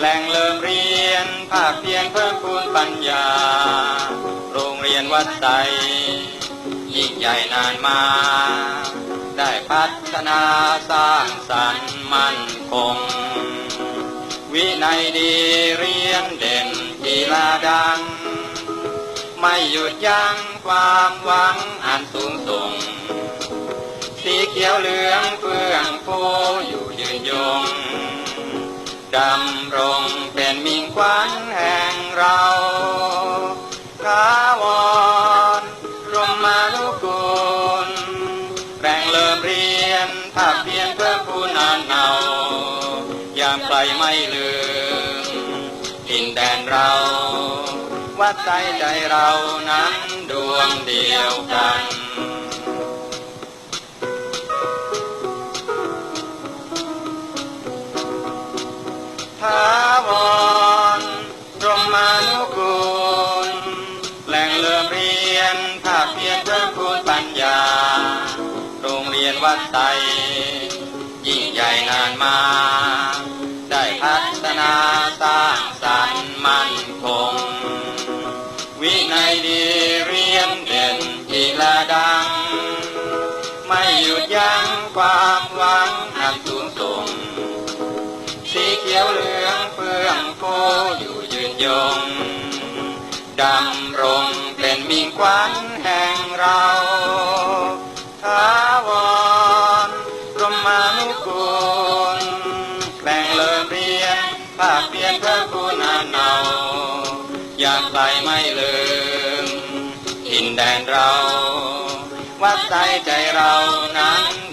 แรียน ภาคเพียรเพิ่มพูนปัญญา โรงเรียนวัดใสยิ่งใหญ่นานมา ได้พัฒนาสร้างสรรค์มั่นคง วินัยดีเรียนเด่นกีฬาดัง ไม่หยุดยั้งความหวังอันสูงส่ง สีเขียวเหลืองเฟื่องฟูอยู่ยืนยง ดำรงเป็นมิ่งขวัญแห่งเราขาวรรมมานุกุลแรงเริ่มเรียนภาคเพียรเพื่อผู้นานเนา ยามไกลไม่ลืมดินแดนเรา วัดใจใจเรานั้นดวงเดียวกัน มเรียนภาคเพียรเพิ่มพูนปัญญา โรงเรียนวัดไตยิ่งใหญ่นานมา ได้พัฒนาสร้างสรรค์มั่นคง วินัยดีเรียนเด่นกีฬาดัง ไม่หยุดยั้งความหวังอันสูงส่ง สีเขียวเหลืองเฟื่องฟูอยู่ยืนยง ดำรงเป็นมิ่งขวัญแห่งเราท้าวรรมมานุกุลแหล่งเลิมเรียนภาคเพียนเพื่อผู้นาเนาอยากไกลไม่ลืมทินแดนเรา วัดใจใจเรานั้น